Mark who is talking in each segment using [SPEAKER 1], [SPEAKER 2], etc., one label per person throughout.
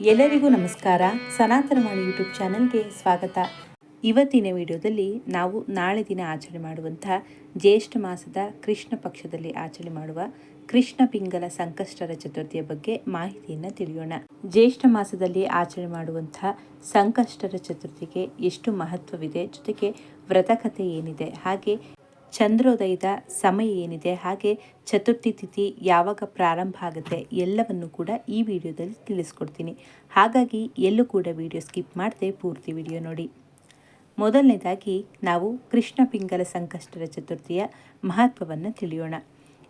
[SPEAKER 1] ಎಲ್ಲರಿಗೂ ನಮಸ್ಕಾರ. ಸನಾತನವಾಣಿ ಯೂಟ್ಯೂಬ್ ಚಾನಲ್ಗೆ ಸ್ವಾಗತ. ಇವತ್ತಿನ ವಿಡಿಯೋದಲ್ಲಿ ನಾವು ನಾಳೆ ದಿನ ಆಚರಣೆ ಮಾಡುವಂತಹ ಜ್ಯೇಷ್ಠ ಮಾಸದ ಕೃಷ್ಣ ಪಕ್ಷದಲ್ಲಿ ಆಚರಣೆ ಮಾಡುವ ಕೃಷ್ಣ ಪಿಂಗಲ ಸಂಕಷ್ಟರ ಚತುರ್ಥಿಯ ಬಗ್ಗೆ ಮಾಹಿತಿಯನ್ನು ತಿಳಿಯೋಣ. ಜ್ಯೇಷ್ಠ ಮಾಸದಲ್ಲಿ ಆಚರಣೆ ಮಾಡುವಂತಹ ಸಂಕಷ್ಟರ ಚತುರ್ಥಿಗೆ ಎಷ್ಟು ಮಹತ್ವವಿದೆ? ಜೊತೆಗೆ ವ್ರತಕಥೆ ಏನಿದೆ? ಹಾಗೆ ಚಂದ್ರೋದಯದ ಸಮಯ ಏನಿದೆ, ಹಾಗೆ ಚತುರ್ಥಿ ತಿಥಿ ಯಾವಾಗ ಪ್ರಾರಂಭ ಆಗುತ್ತೆ ಎಲ್ಲವನ್ನು ಕೂಡ ಈ ವಿಡಿಯೋದಲ್ಲಿ ತಿಳಿಸ್ಕೊಡ್ತೀನಿ. ಹಾಗಾಗಿ ಎಲ್ಲೂ ಕೂಡ ವಿಡಿಯೋ ಸ್ಕಿಪ್ ಮಾಡದೆ ಪೂರ್ತಿ ವಿಡಿಯೋ ನೋಡಿ. ಮೊದಲನೇದಾಗಿ ನಾವು ಕೃಷ್ಣ ಪಿಂಗಲ ಸಂಕಷ್ಟರ ಚತುರ್ಥಿಯ ಮಹತ್ವವನ್ನು ತಿಳಿಯೋಣ.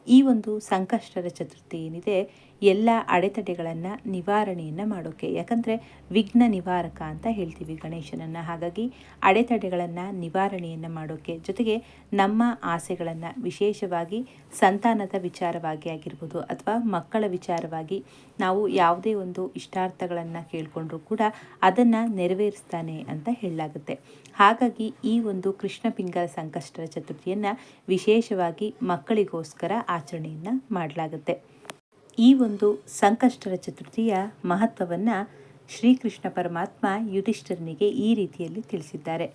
[SPEAKER 1] ಈ ಒಂದು ಸಂಕಷ್ಟರ ಚತುರ್ಥಿ ಏನಿದೆ ಎಲ್ಲ ಅಡೆತಡೆಗಳನ್ನು ನಿವಾರಣೆಯನ್ನು ಮಾಡೋಕ್ಕೆ ಯಾಕಂದರೆ ವಿಘ್ನ ನಿವಾರಕ ಅಂತ ಹೇಳ್ತೀವಿ ಗಣೇಶನನ್ನು. ಹಾಗಾಗಿ ಅಡೆತಡೆಗಳನ್ನು ನಿವಾರಣೆಯನ್ನು ಮಾಡೋಕ್ಕೆ ಜೊತೆಗೆ ನಮ್ಮ ಆಸೆಗಳನ್ನು ವಿಶೇಷವಾಗಿ ಸಂತಾನದ ವಿಚಾರವಾಗಿ ಆಗಿರ್ಬೋದು ಅಥವಾ ಮಕ್ಕಳ ವಿಚಾರವಾಗಿ ನಾವು ಯಾವುದೇ ಒಂದು ಇಷ್ಟಾರ್ಥಗಳನ್ನು ಕೇಳಿಕೊಂಡ್ರೂ ಕೂಡ ಅದನ್ನು ನೆರವೇರಿಸ್ತಾನೆ ಅಂತ ಹೇಳಲಾಗುತ್ತೆ. ಹಾಗಾಗಿ ಈ ಒಂದು ಕೃಷ್ಣ ಪಿಂಗಲ ಸಂಕಷ್ಟರ ಚತುರ್ಥಿಯನ್ನು ವಿಶೇಷವಾಗಿ ಮಕ್ಕಳಿಗೋಸ್ಕರ ಆಚರಣೆಯನ್ನು ಮಾಡಲಾಗುತ್ತೆ. ಈ ಒಂದು ಸಂಕಷ್ಟರ ಚತುರ್ಥಿಯ ಮಹತ್ವವನ್ನು ಶ್ರೀಕೃಷ್ಣ ಪರಮಾತ್ಮ ಯುಧಿಷ್ಠರನಿಗೆ ಈ ರೀತಿಯಲ್ಲಿ ತಿಳಿಸಿದ್ದಾರೆ.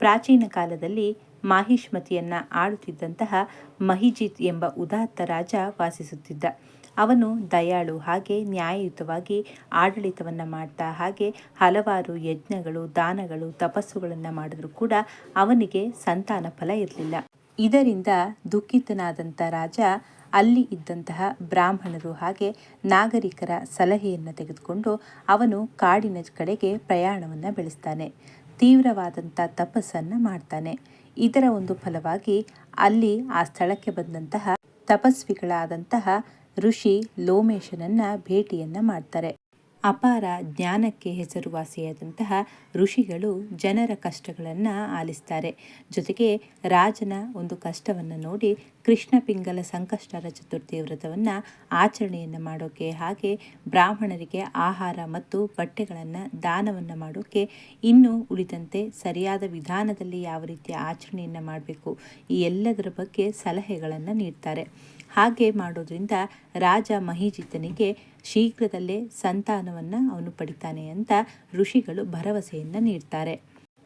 [SPEAKER 1] ಪ್ರಾಚೀನ ಕಾಲದಲ್ಲಿ ಮಾಹಿಷ್ಮತಿಯನ್ನು ಆಳುತ್ತಿದ್ದಂತಹ ಮಹಿಜಿತ್ ಎಂಬ ಉದಾತ್ತ ರಾಜ ವಾಸಿಸುತ್ತಿದ್ದ. ಅವನು ದಯಾಳು ಹಾಗೆ ನ್ಯಾಯಯುತವಾಗಿ ಆಡಳಿತವನ್ನು ಮಾಡ್ತಾ ಹಾಗೆ ಹಲವಾರು ಯಜ್ಞಗಳು, ದಾನಗಳು, ತಪಸ್ಸುಗಳನ್ನು ಮಾಡಿದರೂ ಕೂಡ ಅವನಿಗೆ ಸಂತಾನ ಫಲ ಇರಲಿಲ್ಲ. ಇದರಿಂದ ದುಃಖಿತನಾದಂಥ ರಾಜ ಅಲ್ಲಿ ಇದ್ದಂತಹ ಬ್ರಾಹ್ಮಣರು ಹಾಗೆ ನಾಗರಿಕರ ಸಲಹೆಯನ್ನು ತೆಗೆದುಕೊಂಡು ಅವನು ಕಾಡಿನ ಕಡೆಗೆ ಪ್ರಯಾಣವನ್ನು ಬೆಳೆಸ್ತಾನೆ. ತೀವ್ರವಾದಂಥ ತಪಸ್ಸನ್ನು ಮಾಡ್ತಾನೆ. ಇದರ ಒಂದು ಫಲವಾಗಿ ಅಲ್ಲಿ ಆ ಸ್ಥಳಕ್ಕೆ ಬಂದಂತಹ ತಪಸ್ವಿಗಳಾದಂತಹ ಋಷಿ ಲೋಮೇಶನನ್ನ ಭೇಟಿಯನ್ನ ಮಾಡ್ತಾರೆ. ಅಪಾರ ಜ್ಞಾನಕ್ಕೆ ಹೆಸರುವಾಸಿಯಾದಂತಹ ಋಷಿಗಳು ಜನರ ಕಷ್ಟಗಳನ್ನು ಆಲಿಸ್ತಾರೆ. ಜೊತೆಗೆ ರಾಜನ ಒಂದು ಕಷ್ಟವನ್ನು ನೋಡಿ ಕೃಷ್ಣ ಪಿಂಗಲ ಸಂಕಷ್ಟರ ಚತುರ್ಥಿ ವ್ರತವನ್ನು ಆಚರಣೆಯನ್ನು ಮಾಡೋಕ್ಕೆ ಹಾಗೆ ಬ್ರಾಹ್ಮಣರಿಗೆ ಆಹಾರ ಮತ್ತು ಬಟ್ಟೆಗಳನ್ನು ದಾನವನ್ನು ಮಾಡೋಕ್ಕೆ ಇನ್ನು ಉಳಿದಂತೆ ಸರಿಯಾದ ವಿಧಾನದಲ್ಲಿ ಯಾವ ರೀತಿಯ ಆಚರಣೆಯನ್ನು ಮಾಡಬೇಕು ಈ ಎಲ್ಲದರ ಬಗ್ಗೆ ಸಲಹೆಗಳನ್ನು ನೀಡ್ತಾರೆ. ಹಾಗೆ ಮಾಡೋದ್ರಿಂದ ರಾಜ ಮಹಿಜಿತನಿಗೆ ಶೀಘ್ರದಲ್ಲೇ ಸಂತಾನವನ್ನು ಅವನು ಪಡಿತಾನೆ ಅಂತ ಋಷಿಗಳು ಭರವಸೆಯನ್ನು ನೀಡ್ತಾರೆ.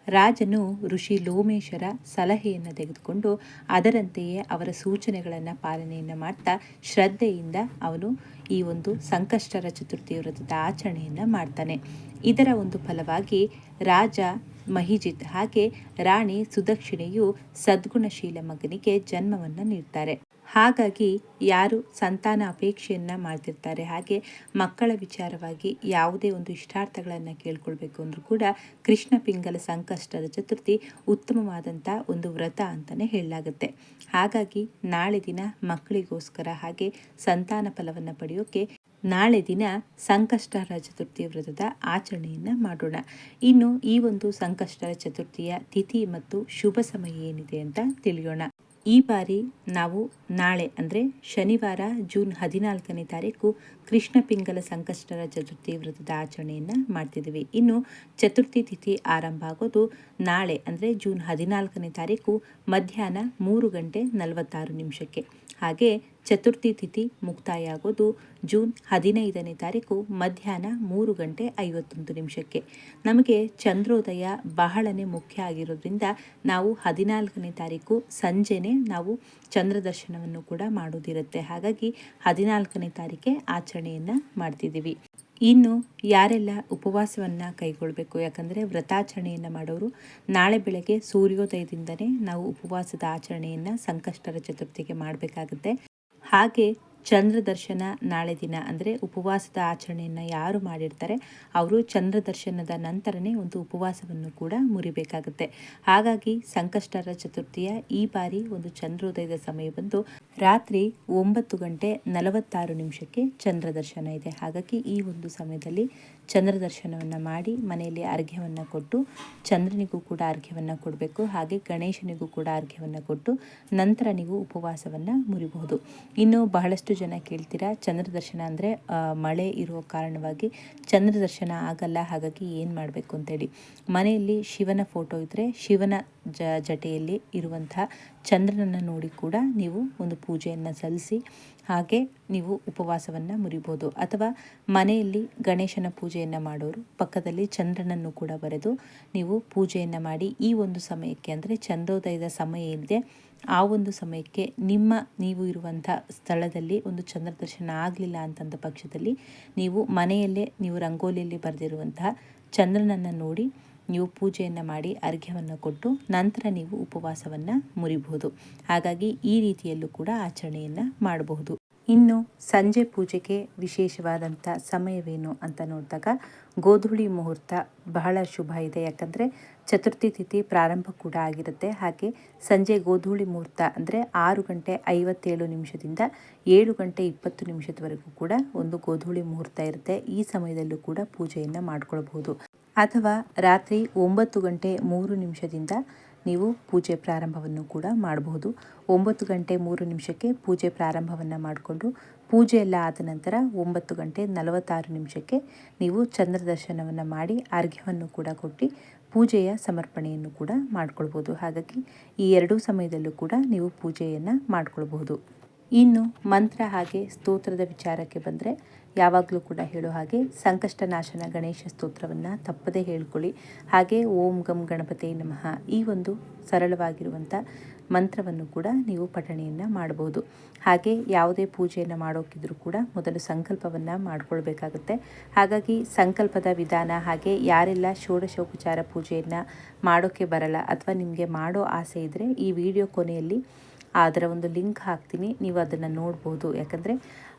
[SPEAKER 1] ರಾಜನು ಋಷಿ ಲೋಮೇಶರ ಸಲಹೆಯನ್ನು ತೆಗೆದುಕೊಂಡು ಅದರಂತೆಯೇ ಅವರ ಸೂಚನೆಗಳನ್ನು ಪಾಲನೆಯನ್ನು ಮಾಡ್ತಾ ಶ್ರದ್ಧೆಯಿಂದ ಅವನು ಈ ಒಂದು ಸಂಕಷ್ಟರ ಚತುರ್ಥಿ ವ್ರತದ ಆಚರಣೆಯನ್ನು ಮಾಡ್ತಾನೆ. ಇದರ ಒಂದು ಫಲವಾಗಿ ರಾಜ ಮಹಿಜಿತ್ ಹಾಗೆ ರಾಣಿ ಸುದಕ್ಷಿಣೆಯು ಸದ್ಗುಣಶೀಲ ಮಗನಿಗೆ ಜನ್ಮವನ್ನು ನೀಡ್ತಾರೆ. ಹಾಗಾಗಿ ಯಾರು ಸಂತಾನ ಅಪೇಕ್ಷೆಯನ್ನು ಮಾಡ್ತಿರ್ತಾರೆ, ಹಾಗೆ ಮಕ್ಕಳ ವಿಚಾರವಾಗಿ ಯಾವುದೇ ಒಂದು ಇಷ್ಟಾರ್ಥಗಳನ್ನು ಕೇಳ್ಕೊಳ್ಬೇಕು ಅಂದರೂ ಕೂಡ ಕೃಷ್ಣ ಪಿಂಗಲ ಸಂಕಷ್ಟದ ಚತುರ್ಥಿ ಉತ್ತಮವಾದಂಥ ಒಂದು ವ್ರತ ಅಂತಲೇ ಹೇಳಲಾಗುತ್ತೆ. ಹಾಗಾಗಿ ನಾಳೆ ದಿನ ಮಕ್ಕಳಿಗೋಸ್ಕರ ಹಾಗೆ ಸಂತಾನ ಫಲವನ್ನು ಪಡೆಯೋಕ್ಕೆ ನಾಳೆ ದಿನ ಸಂಕಷ್ಟರ ಚತುರ್ಥಿ ವ್ರತದ ಆಚರಣೆಯನ್ನು ಮಾಡೋಣ. ಇನ್ನು ಈ ಒಂದು ಸಂಕಷ್ಟರ ಚತುರ್ಥಿಯ ತಿಥಿ ಮತ್ತು ಶುಭ ಸಮಯ ಏನಿದೆ ಅಂತ ತಿಳಿಯೋಣ. ಈ ಬಾರಿ ನಾವು ನಾಳೆ ಅಂದರೆ ಶನಿವಾರ ಜೂನ್ ಹದಿನಾಲ್ಕನೇ ತಾರೀಕು ಕೃಷ್ಣ ಪಿಂಗಲ ಸಂಕಷ್ಟರ ಚತುರ್ಥಿ ವ್ರತದ ಆಚರಣೆಯನ್ನು ಮಾಡ್ತಿದ್ದೀವಿ. ಇನ್ನು ಚತುರ್ಥಿ ತಿಥಿ ಆರಂಭ ಆಗೋದು ನಾಳೆ ಅಂದರೆ ಜೂನ್ ಹದಿನಾಲ್ಕನೇ ತಾರೀಕು ಮಧ್ಯಾಹ್ನ ಮೂರು ಗಂಟೆ ನಲವತ್ತಾರು ನಿಮಿಷಕ್ಕೆ. ಹಾಗೆ ಚತುರ್ಥಿ ತಿಥಿ ಮುಕ್ತಾಯ ಆಗೋದು ಜೂನ್ ಹದಿನೈದನೇ ತಾರೀಕು ಮಧ್ಯಾಹ್ನ ಮೂರು ಗಂಟೆ ಐವತ್ತೊಂದು ನಿಮಿಷಕ್ಕೆ. ನಮಗೆ ಚಂದ್ರೋದಯ ಬಹಳನೇ ಮುಖ್ಯ ಆಗಿರೋದ್ರಿಂದ ನಾವು ಹದಿನಾಲ್ಕನೇ ತಾರೀಕು ಸಂಜೆನೇ ನಾವು ಚಂದ್ರ ದರ್ಶನವನ್ನು ಕೂಡ ಮಾಡೋದಿರುತ್ತೆ. ಹಾಗಾಗಿ ಹದಿನಾಲ್ಕನೇ ತಾರೀಕೆ ಆಚರಣೆಯನ್ನು ಮಾಡ್ತಿದ್ದೀವಿ. ಇನ್ನು ಯಾರೆಲ್ಲ ಉಪವಾಸವನ್ನು ಕೈಗೊಳ್ಳಬೇಕು ಯಾಕಂದರೆ ವ್ರತಾಚರಣೆಯನ್ನು ಮಾಡೋರು ನಾಳೆ ಬೆಳಗ್ಗೆ ಸೂರ್ಯೋದಯದಿಂದನೇ ನಾವು ಉಪವಾಸದ ಆಚರಣೆಯನ್ನು ಸಂಕಷ್ಟರ ಚತುರ್ಥಿಗೆ ಮಾಡಬೇಕಾಗುತ್ತೆ. ಹಾಗೆ ಚಂದ್ರ ದರ್ಶನ ನಾಳೆ ದಿನ, ಅಂದರೆ ಉಪವಾಸದ ಆಚರಣೆಯನ್ನು ಯಾರು ಮಾಡಿರ್ತಾರೆ, ಅವರು ಚಂದ್ರ ದರ್ಶನದ ನಂತರನೇ ಒಂದು ಉಪವಾಸವನ್ನು ಕೂಡ ಮುರಿಬೇಕಾಗುತ್ತೆ. ಹಾಗಾಗಿ ಸಂಕಷ್ಟರ ಚತುರ್ಥಿಯ ಈ ಬಾರಿ ಒಂದು ಚಂದ್ರೋದಯದ ಸಮಯ ಬಂದು ರಾತ್ರಿ ಒಂಬತ್ತು ಗಂಟೆ ನಲವತ್ತಾರು ನಿಮಿಷಕ್ಕೆ ಚಂದ್ರ ದರ್ಶನ ಇದೆ. ಹಾಗಾಗಿ ಈ ಒಂದು ಸಮಯದಲ್ಲಿ ಚಂದ್ರ ದರ್ಶನವನ್ನು ಮಾಡಿ ಮನೆಯಲ್ಲಿ ಅರ್ಘ್ಯವನ್ನು ಕೊಟ್ಟು ಚಂದ್ರನಿಗೂ ಕೂಡ ಅರ್ಘ್ಯವನ್ನು ಕೊಡಬೇಕು. ಹಾಗೆ ಗಣೇಶನಿಗೂ ಕೂಡ ಅರ್ಘ್ಯವನ್ನು ಕೊಟ್ಟು ನಂತರ ನೀವು ಉಪವಾಸವನ್ನು ಮುರಿಬಹುದು. ಇನ್ನು ಬಹಳಷ್ಟು ಜನ ಕೇಳ್ತೀರಾ ಚಂದ್ರ ದರ್ಶನ ಅಂದರೆ ಮಳೆ ಇರುವ ಕಾರಣವಾಗಿ ಚಂದ್ರ ದರ್ಶನ ಆಗಲ್ಲ, ಹಾಗಾಗಿ ಏನು ಮಾಡಬೇಕು ಅಂತೇಳಿ. ಮನೆಯಲ್ಲಿ ಶಿವನ ಫೋಟೋ ಇದ್ದರೆ ಶಿವನ ಜ ಜಟೆಯಲ್ಲಿ ಇರುವಂತಹ ಚಂದ್ರನನ್ನು ನೋಡಿ ಕೂಡ ನೀವು ಒಂದು ಪೂಜೆಯನ್ನು ಸಲ್ಲಿಸಿ ಹಾಗೆ ನೀವು ಉಪವಾಸವನ್ನು ಮುರಿಬೋದು. ಅಥವಾ ಮನೆಯಲ್ಲಿ ಗಣೇಶನ ಪೂಜೆಯನ್ನು ಮಾಡೋರು ಪಕ್ಕದಲ್ಲಿ ಚಂದ್ರನನ್ನು ಕೂಡ ಬರೆದು ನೀವು ಪೂಜೆಯನ್ನು ಮಾಡಿ ಈ ಒಂದು ಸಮಯಕ್ಕೆ ಅಂದರೆ ಚಂದ್ರೋದಯದ ಸಮಯ ಇಲ್ಲದೆ ಆ ಒಂದು ಸಮಯಕ್ಕೆ ನಿಮ್ಮ ನೀವು ಇರುವಂಥ ಸ್ಥಳದಲ್ಲಿ ಒಂದು ಚಂದ್ರ ದರ್ಶನ ಆಗಲಿಲ್ಲ ಅಂತಂದ ಪಕ್ಷದಲ್ಲಿ ನೀವು ಮನೆಯಲ್ಲೇ ನೀವು ರಂಗೋಲಿಯಲ್ಲಿ ಬರೆದಿರುವಂತಹ ಚಂದ್ರನನ್ನು ನೋಡಿ ನೀವು ಪೂಜೆಯನ್ನು ಮಾಡಿ ಅರ್ಘ್ಯವನ್ನು ಕೊಟ್ಟು ನಂತರ ನೀವು ಉಪವಾಸವನ್ನು ಮುರಿಬಹುದು. ಹಾಗಾಗಿ ಈ ರೀತಿಯಲ್ಲೂ ಕೂಡ ಆಚರಣೆಯನ್ನು ಮಾಡಬಹುದು. ಇನ್ನು ಸಂಜೆ ಪೂಜೆಗೆ ವಿಶೇಷವಾದಂಥ ಸಮಯವೇನು ಅಂತ ನೋಡಿದಾಗ ಗೋಧೂಳಿ ಮುಹೂರ್ತ ಬಹಳ ಶುಭ ಇದೆ. ಯಾಕಂದರೆ ಚತುರ್ಥಿ ತಿಥಿ ಪ್ರಾರಂಭ ಕೂಡ ಆಗಿರುತ್ತೆ. ಹಾಗೆ ಸಂಜೆ ಗೋಧೂಳಿ ಮುಹೂರ್ತ ಅಂದರೆ ಆರು ಗಂಟೆ ಐವತ್ತೇಳು ನಿಮಿಷದಿಂದ ಏಳು ಗಂಟೆ ಇಪ್ಪತ್ತು ನಿಮಿಷದವರೆಗೂ ಕೂಡ ಒಂದು ಗೋಧೂಳಿ ಮುಹೂರ್ತ ಇರುತ್ತೆ. ಈ ಸಮಯದಲ್ಲೂ ಕೂಡ ಪೂಜೆಯನ್ನು ಮಾಡ್ಕೊಳ್ಬಹುದು. ಅಥವಾ ರಾತ್ರಿ ಒಂಬತ್ತು ಗಂಟೆ ಮೂರು ನಿಮಿಷದಿಂದ ನೀವು ಪೂಜೆ ಪ್ರಾರಂಭವನ್ನು ಕೂಡ ಮಾಡಬಹುದು. ಒಂಬತ್ತು ಗಂಟೆ ಮೂರು ನಿಮಿಷಕ್ಕೆ ಪೂಜೆ ಪ್ರಾರಂಭವನ್ನು ಮಾಡಿಕೊಂಡು ಪೂಜೆ ಎಲ್ಲ ಆದ ನಂತರ ಒಂಬತ್ತು ಗಂಟೆ ನಲವತ್ತಾರು ನಿಮಿಷಕ್ಕೆ ನೀವು ಚಂದ್ರ ದರ್ಶನವನ್ನು ಮಾಡಿ ಅರ್ಘ್ಯವನ್ನು ಕೂಡ ಕೊಟ್ಟು ಪೂಜೆಯ ಸಮರ್ಪಣೆಯನ್ನು ಕೂಡ ಮಾಡಿಕೊಳ್ಬೋದು ಹಾಗಾಗಿ ಈ ಎರಡೂ ಸಮಯದಲ್ಲೂ ಕೂಡ ನೀವು ಪೂಜೆಯನ್ನು ಮಾಡ್ಕೊಳ್ಬಹುದು. ಇನ್ನು ಮಂತ್ರ ಹಾಗೆ ಸ್ತೋತ್ರದ ವಿಚಾರಕ್ಕೆ ಬಂದರೆ ಯಾವಾಗಲೂ ಕೂಡ ಹೇಳೋ ಹಾಗೆ ಸಂಕಷ್ಟನಾಶನ ಗಣೇಶ ಸ್ತೋತ್ರವನ್ನು ತಪ್ಪದೇ ಹೇಳ್ಕೊಳ್ಳಿ. ಹಾಗೆ ಓಂ ಗಂ ಗಣಪತಿ ನಮಃ ಈ ಒಂದು ಸರಳವಾಗಿರುವಂಥ ಮಂತ್ರವನ್ನು ಕೂಡ ನೀವು ಪಠಣೆಯನ್ನು ಮಾಡಬಹುದು ಹಾಗೆ ಯಾವುದೇ ಪೂಜೆಯನ್ನು ಮಾಡೋಕ್ಕಿದ್ರೂ ಕೂಡ ಮೊದಲು ಸಂಕಲ್ಪವನ್ನು ಮಾಡಿಕೊಳ್ಬೇಕಾಗುತ್ತೆ. ಹಾಗಾಗಿ ಸಂಕಲ್ಪದ ವಿಧಾನ ಹಾಗೆ ಯಾರೆಲ್ಲ ಷೋಡಶೋಪಚಾರ ಪೂಜೆಯನ್ನು ಮಾಡೋಕ್ಕೆ ಬರಲ್ಲ ಅಥವಾ ನಿಮಗೆ ಮಾಡೋ ಆಸೆ ಇದ್ದರೆ ಈ ವಿಡಿಯೋ ಕೊನೆಯಲ್ಲಿ ಅದರ ಒಂದು ಲಿಂಕ್ ಹಾಕ್ತೀನಿ, ನೀವು ಅದನ್ನು ನೋಡ್ಬೋದು. ಯಾಕಂದರೆ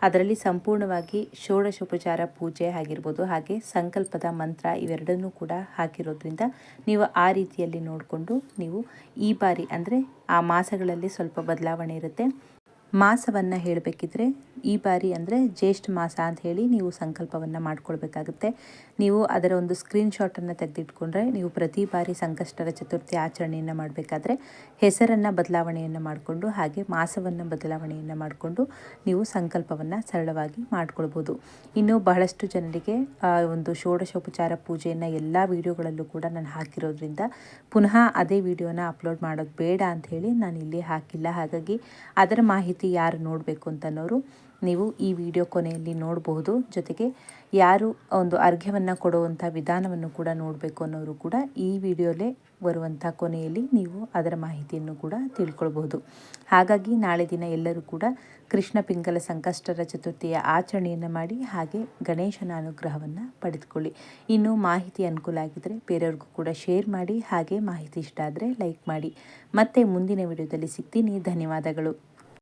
[SPEAKER 1] ಅದರಲ್ಲಿ ಸಂಪೂರ್ಣವಾಗಿ ಷೋಡಶೋಪಚಾರ ಪೂಜೆ ಆಗಿರ್ಬೋದು, ಹಾಗೆ ಸಂಕಲ್ಪದ ಮಂತ್ರ ಇವೆರಡನ್ನೂ ಕೂಡ ಹಾಕಿರೋದ್ರಿಂದ ನೀವು ಆ ರೀತಿಯಲ್ಲಿ ನೋಡಿಕೊಂಡು ನೀವು ಈ ಬಾರಿ ಅಂದರೆ ಆ ಮಾಸಗಳಲ್ಲಿ ಸ್ವಲ್ಪ ಬದಲಾವಣೆ ಇರುತ್ತೆ. ಮಾಸವನ್ನು ಹೇಳಬೇಕಿದ್ರೆ ಈ ಬಾರಿ ಅಂದರೆ ಜ್ಯೇಷ್ಠ ಮಾಸ ಅಂತ ಹೇಳಿ ನೀವು ಸಂಕಲ್ಪವನ್ನು ಮಾಡ್ಕೊಳ್ಬೇಕಾಗುತ್ತೆ. ನೀವು ಅದರ ಒಂದು ಸ್ಕ್ರೀನ್ಶಾಟನ್ನು ತೆಗೆದಿಟ್ಕೊಂಡ್ರೆ ನೀವು ಪ್ರತಿ ಬಾರಿ ಸಂಕಷ್ಟರ ಚತುರ್ಥಿ ಆಚರಣೆಯನ್ನು ಮಾಡಬೇಕಾದ್ರೆ ಹೆಸರನ್ನು ಬದಲಾವಣೆಯನ್ನು ಮಾಡಿಕೊಂಡು ಹಾಗೆ ಮಾಸವನ್ನು ಬದಲಾವಣೆಯನ್ನು ಮಾಡಿಕೊಂಡು ನೀವು ಸಂಕಲ್ಪವನ್ನು ಸರಳವಾಗಿ ಮಾಡ್ಕೊಳ್ಬೋದು. ಇನ್ನು ಬಹಳಷ್ಟು ಜನರಿಗೆ ಒಂದು ಷೋಡಶೋಪಚಾರ ಪೂಜೆಯನ್ನು ಎಲ್ಲ ವಿಡಿಯೋಗಳಲ್ಲೂ ಕೂಡ ನಾನು ಹಾಕಿರೋದ್ರಿಂದ ಪುನಃ ಅದೇ ವಿಡಿಯೋನ ಅಪ್ಲೋಡ್ ಮಾಡೋದು ಬೇಡ ಅಂತ ಹೇಳಿ ನಾನು ಇಲ್ಲಿ ಹಾಕಿಲ್ಲ. ಹಾಗಾಗಿ ಅದರ ಮಾಹಿತಿ ಯಾರು ನೋಡಬೇಕು ಅಂತನೋರು ನೀವು ಈ ವಿಡಿಯೋ ಕೊನೆಯಲ್ಲಿ ನೋಡಬಹುದು ಜೊತೆಗೆ ಯಾರು ಒಂದು ಅರ್ಘ್ಯವನ್ನು ಕೊಡುವಂಥ ವಿಧಾನವನ್ನು ಕೂಡ ನೋಡಬೇಕು ಅನ್ನೋರು ಕೂಡ ಈ ವಿಡಿಯೋಲೇ ಬರುವಂಥ ಕೊನೆಯಲ್ಲಿ ನೀವು ಅದರ ಮಾಹಿತಿಯನ್ನು ಕೂಡ ತಿಳ್ಕೊಳ್ಬಹುದು ಹಾಗಾಗಿ ನಾಳೆ ದಿನ ಎಲ್ಲರೂ ಕೂಡ ಕೃಷ್ಣ ಪಿಂಗಲ ಸಂಕಷ್ಟರ ಚತುರ್ಥಿಯ ಆಚರಣೆಯನ್ನು ಮಾಡಿ ಹಾಗೆ ಗಣೇಶನ ಅನುಗ್ರಹವನ್ನು ಪಡೆದುಕೊಳ್ಳಿ. ಇನ್ನು ಮಾಹಿತಿ ಅನುಕೂಲ ಆಗಿದ್ದರೆ ಬೇರೆಯವ್ರಿಗೂ ಕೂಡ ಶೇರ್ ಮಾಡಿ ಹಾಗೆ ಮಾಹಿತಿ ಇಷ್ಟ ಆದರೆ ಲೈಕ್ ಮಾಡಿ. ಮತ್ತೆ ಮುಂದಿನ ವಿಡಿಯೋದಲ್ಲಿ ಸಿಗ್ತೀನಿ. ಧನ್ಯವಾದಗಳು.